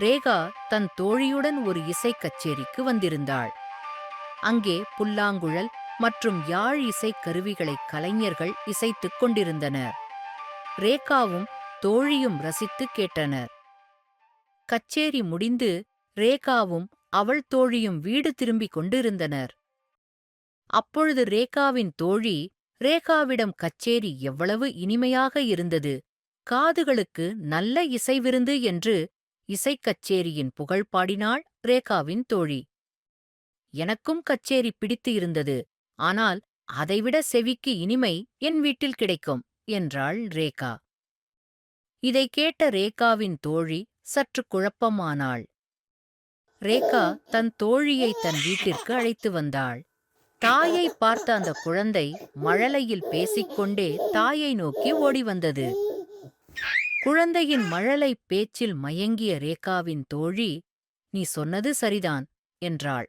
ரேகா தன் தோழியுடன் ஒரு இசைக் கச்சேரிக்கு வந்திருந்தாள். அங்கே புல்லாங்குழல் மற்றும் யாழ் இசைக் கருவிகளை கலைஞர்கள் இசைத்துக் கொண்டிருந்தனர். ரேகாவும் தோழியும் ரசித்து கேட்டனர். கச்சேரி முடிந்து ரேகாவும் அவள் தோழியும் வீடு திரும்பிக் கொண்டிருந்தனர். அப்பொழுது ரேகாவின் தோழி ரேகாவிடம் கச்சேரி எவ்வளவு இனிமையாக இருந்தது. காதுகளுக்கு நல்ல இசைவிருந்து என்று இசைக் கச்சேரியின் புகழ் பாடினாள் ரேகாவின் தோழி. எனக்கும் கச்சேரி பிடித்து இருந்தது ஆனால் அதைவிட செவிக்கு இனிமை என் வீட்டில் கிடைக்கும் என்றாள் ரேகா. இதைக் கேட்ட ரேகாவின் தோழி சற்று குழப்பமானாள். ரேகா தன் தோழியை தன் வீட்டிற்கு அழைத்து வந்தாள். தாயை பார்த்த அந்த குழந்தை மழலையில் பேசிக்கொண்டே தாயை நோக்கி ஓடி வந்தது. குழந்தையின் மழலை பேச்சில் மயங்கிய ரேகாவின் தோழி நீ சொன்னது சரிதான் என்றாள்.